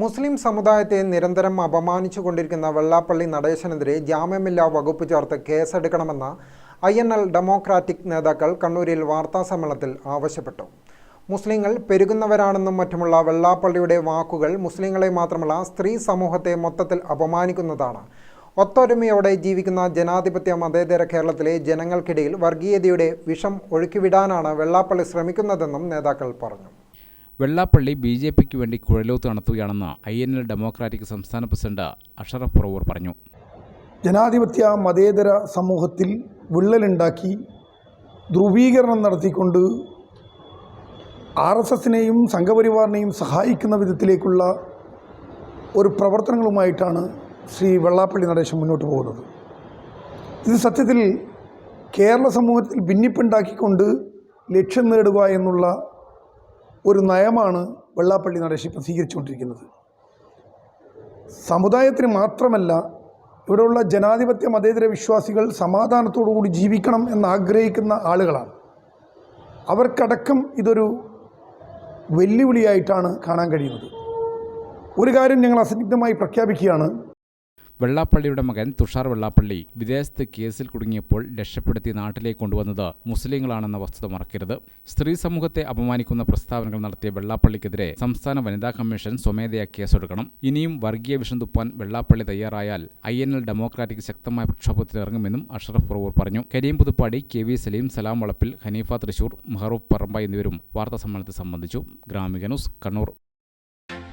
മുസ്ലിം സമുദായത്തെ നിരന്തരം അപമാനിച്ചുകൊണ്ടിരിക്കുന്ന വെള്ളാപ്പള്ളി നടേശനെതിരെ ജാമ്യമില്ലാ വകുപ്പ് ചേർത്ത് കേസെടുക്കണമെന്ന ഐ എൻ എൽ ഡെമോക്രാറ്റിക് നേതാക്കൾ കണ്ണൂരിൽ വാർത്താ സമ്മേളനത്തിൽ ആവശ്യപ്പെട്ടു. മുസ്ലിങ്ങൾ പെരുകുന്നവരാണെന്നും മറ്റുമുള്ള വെള്ളാപ്പള്ളിയുടെ വാക്കുകൾ മുസ്ലിങ്ങളെ മാത്രമല്ല സ്ത്രീ സമൂഹത്തെ മൊത്തത്തിൽ അപമാനിക്കുന്നതാണ്. ഒത്തൊരുമയോടെ ജീവിക്കുന്ന ജനാധിപത്യ മതേതര കേരളത്തിലെ ജനങ്ങൾക്കിടയിൽ വർഗീയതയുടെ വിഷം ഒഴുക്കിവിടാനാണ് വെള്ളാപ്പള്ളി ശ്രമിക്കുന്നതെന്നും നേതാക്കൾ പറഞ്ഞു. വെള്ളാപ്പള്ളി ബി ജെ പിക്ക് വേണ്ടി കുഴലോത്ത് നടത്തുകയാണെന്ന് ഐ എൻ എൽ ഡെമോക്രാറ്റിക് സംസ്ഥാന പ്രസിഡന്റ് അഷറഫ് പ്രവൂർ പറഞ്ഞു. ജനാധിപത്യ മതേതര സമൂഹത്തിൽ വിള്ളലുണ്ടാക്കി ധ്രുവീകരണം നടത്തിക്കൊണ്ട് ആർ എസ് എസിനെയും സംഘപരിവാറിനെയും സഹായിക്കുന്ന വിധത്തിലേക്കുള്ള ഒരു പ്രവർത്തനങ്ങളുമായിട്ടാണ് ശ്രീ വെള്ളാപ്പള്ളി നടേശൻ മുന്നോട്ട് പോകുന്നത്. ഇത് സത്യത്തിൽ കേരള സമൂഹത്തിൽ ഭിന്നിപ്പുണ്ടാക്കിക്കൊണ്ട് ലക്ഷ്യം നേടുക എന്നുള്ള ഒരു നയമാണ് വെള്ളാപ്പള്ളി നടേശ് ഇപ്പം സ്വീകരിച്ചുകൊണ്ടിരിക്കുന്നത്. സമുദായത്തിന് മാത്രമല്ല ഇവിടെയുള്ള ജനാധിപത്യ മതേതര വിശ്വാസികൾ സമാധാനത്തോടു കൂടി ജീവിക്കണം എന്നാഗ്രഹിക്കുന്ന ആളുകളാണ്. അവർക്കടക്കം ഇതൊരു വെല്ലുവിളിയായിട്ടാണ് കാണാൻ കഴിയുന്നത്. ഒരു കാര്യം ഞങ്ങൾ അസന്നിഗ്ധമായി പ്രഖ്യാപിക്കുകയാണ്. വെള്ളാപ്പള്ളിയുടെ മകൻ തുഷാർ വെള്ളാപ്പള്ളി വിദേശത്ത് കേസിൽ കുടുങ്ങിയപ്പോൾ രക്ഷപ്പെടുത്തി നാട്ടിലേക്ക് കൊണ്ടുവന്നത് മുസ്ലിങ്ങളാണെന്ന വസ്തുത മറക്കരുത്. സ്ത്രീ സമൂഹത്തെ അപമാനിക്കുന്ന പ്രസ്താവനകൾ നടത്തിയ വെള്ളാപ്പള്ളിക്കെതിരെ സംസ്ഥാന വനിതാ കമ്മീഷൻ സ്വമേധയാ കേസെടുക്കണം. ഇനിയും വർഗീയ വിഷം തുപ്പാൻ വെള്ളാപ്പള്ളി തയ്യാറായാൽ ഐ എൻ എൽ ഡെമോക്രാറ്റിക് ശക്തമായ പ്രക്ഷോഭത്തിലിറങ്ങുമെന്നും അഷറഫ് പ്രവൂർ പറഞ്ഞു. കരീം പുതുപ്പാടി കെ വി സലീം സലാം വളപ്പിൽ ഹനീഫ തൃശൂർ മെഹറൂഫ് പറമ്പ എന്നിവരും വാർത്താ സമ്മേളനത്തിൽ സംബന്ധിച്ചു. Gramika news Kannur.